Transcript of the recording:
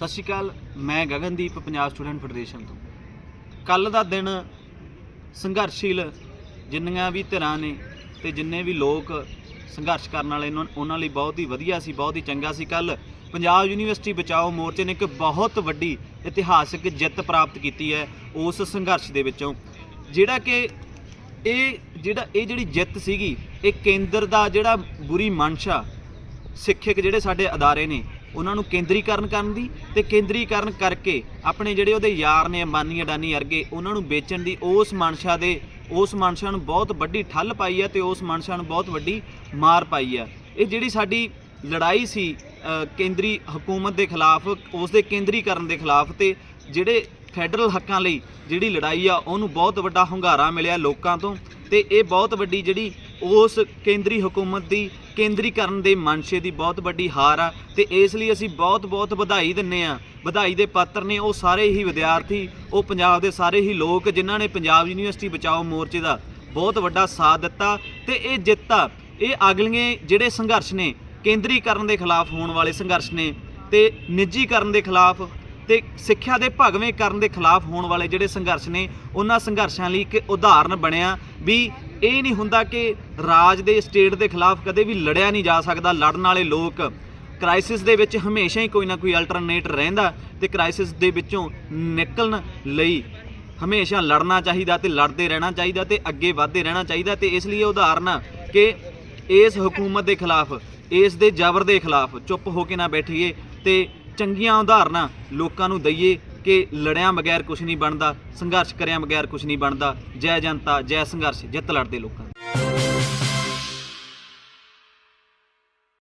ਸਤਿ ਸ਼੍ਰੀ ਅਕਾਲ, ਮੈਂ Gagandeep, Punjab student federation ਤੋਂ। ਕੱਲ ਦਾ ਦਿਨ ਸੰਘਰਸ਼ੀਲ, ਜਿੰਨੀਆਂ ਵੀ ਧਿਰਾਂ ਨੇ ਤੇ ਜਿੰਨੇ ਵੀ ਲੋਕ ਸੰਘਰਸ਼ ਕਰਨ ਵਾਲੇ ਨੇ, ਉਹਨਾਂ ਲਈ ਬਹੁਤ ਹੀ ਵਧੀਆ ਸੀ, ਬਹੁਤ ਹੀ ਚੰਗਾ ਸੀ। ਕੱਲ ਪੰਜਾਬ ਯੂਨੀਵਰਸਿਟੀ ਬਚਾਓ ਮੋਰਚੇ ਨੇ ਇੱਕ ਬਹੁਤ ਵੱਡੀ ਇਤਿਹਾਸਿਕ ਜਿੱਤ ਪ੍ਰਾਪਤ ਕੀਤੀ ਹੈ ਉਸ ਸੰਘਰਸ਼ ਦੇ ਵਿੱਚੋਂ। ਜਿਹੜਾ ਕਿ ਇਹ, ਜਿਹੜਾ ਇਹ ਜਿਹੜੀ ਜਿੱਤ ਸੀਗੀ, ਇਹ ਕੇਂਦਰ ਦਾ ਜਿਹੜਾ ਬੁਰੀ ਮਨਸ਼ਾ ਸਿੱਖਿਅਕ ਜਿਹੜੇ ਸਾਡੇ ਅਦਾਰੇ ਨੇ ਉਹਨਾਂ ਨੂੰ ਕੇਂਦਰੀਕਰਨ ਕਰਨ ਦੀ ਤੇ ਕੇਂਦਰੀਕਰਨ ਕਰਕੇ ਆਪਣੇ ਜਿਹੜੇ ਉਹਦੇ ਯਾਰ ਨੇ ਅੰਬਾਨੀ ਅਡਾਨੀ ਅਰਗੇ ਉਹਨਾਂ ਨੂੰ ਵੇਚਣ ਦੀ ਉਸ ਮਨਸ਼ਾ ਦੇ, ਉਸ ਮਨਸ਼ਾ ਨੂੰ ਬਹੁਤ ਵੱਡੀ ਠੱਲ ਪਾਈ ਆ ਤੇ ਉਸ ਮਨਸ਼ਾ ਨੂੰ ਬਹੁਤ ਵੱਡੀ ਮਾਰ ਪਾਈ ਆ। ਇਹ ਜਿਹੜੀ ਸਾਡੀ ਲੜਾਈ ਸੀ ਕੇਂਦਰੀ ਹਕੂਮਤ ਦੇ ਖਿਲਾਫ, ਉਸ ਦੇ ਕੇਂਦਰੀਕਰਨ ਦੇ ਖਿਲਾਫ ਤੇ ਜਿਹੜੇ ਫੈਡਰਲ ਹੱਕਾਂ ਲਈ ਜਿਹੜੀ ਲੜਾਈ ਆ, ਉਹਨੂੰ ਬਹੁਤ ਵੱਡਾ ਹੁੰਗਾਰਾ ਮਿਲਿਆ ਲੋਕਾਂ ਤੋਂ ਤੇ ਇਹ ਬਹੁਤ ਵੱਡੀ ਜਿਹੜੀ ਉਸ ਕੇਂਦਰੀ ਹਕੂਮਤ ਦੀ ਕੇਂਦਰੀਕਰਨ ਦੇ ਮਨਸ਼ੇ ਦੀ ਬਹੁਤ ਵੱਡੀ ਹਾਰ ਆ ਤੇ ਇਸ ਲਈ ਅਸੀਂ ਬਹੁਤ ਬਹੁਤ ਵਧਾਈ ਦਿੰਨੇ ਆ। ਵਧਾਈ ਦੇ ਪਾਤਰ ਨੇ ਉਹ ਸਾਰੇ ਹੀ ਵਿਦਿਆਰਥੀ, ਉਹ ਪੰਜਾਬ ਦੇ ਸਾਰੇ ਹੀ ਲੋਕ ਜਿਨ੍ਹਾਂ ਨੇ ਪੰਜਾਬ ਯੂਨੀਵਰਸਿਟੀ ਬਚਾਓ ਮੋਰਚੇ ਦਾ ਬਹੁਤ ਵੱਡਾ ਸਾਥ ਦਿੱਤਾ ਤੇ ਇਹ ਜਿੱਤ ਆ। ਇਹ ਅਗਲੀਆਂ ਜਿਹੜੇ ਸੰਘਰਸ਼ ਨੇ, ਕੇਂਦਰੀਕਰਨ ਦੇ ਖਿਲਾਫ ਹੋਣ ਵਾਲੇ ਸੰਘਰਸ਼ ਨੇ ਤੇ ਨਿੱਜੀਕਰਨ ਦੇ ਖਿਲਾਫ ਤੇ ਸਿੱਖਿਆ ਦੇ ਭਗਵੇਂ ਕਰਨ ਦੇ ਖਿਲਾਫ ਹੋਣ ਵਾਲੇ ਜਿਹੜੇ ਸੰਘਰਸ਼ ਨੇ, ਉਹਨਾਂ ਸੰਘਰਸ਼ਾਂ ਲਈ ਇੱਕ ਉਦਾਹਰਨ ਬਣਿਆ ਵੀ ਇਹ ਨਹੀਂ ਹੁੰਦਾ ਕਿ ਰਾਜ ਦੇ ਸਟੇਟ ਦੇ ਖਿਲਾਫ ਕਦੇ ਵੀ ਲੜਿਆ ਨਹੀਂ ਜਾ ਸਕਦਾ, ਲੜਨ ਵਾਲੇ ਲੋਕ। ਕ੍ਰਾਈਸਿਸ ਦੇ ਵਿੱਚ ਹਮੇਸ਼ਾ ਹੀ ਕੋਈ ਨਾ ਕੋਈ ਅਲਟਰਨੇਟ ਰਹਿੰਦਾ ਤੇ ਕ੍ਰਾਈਸਿਸ ਦੇ ਵਿੱਚੋਂ ਨਿਕਲਣ ਲਈ ਹਮੇਸ਼ਾ ਲੜਨਾ ਚਾਹੀਦਾ ਤੇ ਲੜਦੇ ਰਹਿਣਾ ਚਾਹੀਦਾ ਤੇ ਅੱਗੇ ਵਧਦੇ ਰਹਿਣਾ ਚਾਹੀਦਾ ਤੇ ਇਸ ਲਈ ਇਹ ਉਦਾਹਰਨ ਆ ਕਿ ਇਸ ਹਕੂਮਤ ਦੇ ਖਿਲਾਫ, ਇਸ ਦੇ ਜ਼ਬਰ ਦੇ ਖਿਲਾਫ ਚੁੱਪ ਹੋ ਕੇ ਨਾ ਬੈਠੀਏ ਤੇ ਚੰਗੀਆਂ ਉਦਾਹਰਨਾਂ ਲੋਕਾਂ ਨੂੰ ਦਈਏ ਕਿ ਲੜਿਆਂ ਬਗੈਰ ਕੁਝ ਨਹੀਂ ਬਣਦਾ, ਸੰਘਰਸ਼ ਕਰਿਆਂ ਬਗੈਰ ਕੁਝ ਨਹੀਂ ਬਣਦਾ, ਜੈ ਜਨਤਾ, ਜੈ ਸੰਘਰਸ਼, ਜਿੱਤ ਲੜਦੇ ਲੋਕਾਂ ਦੀ।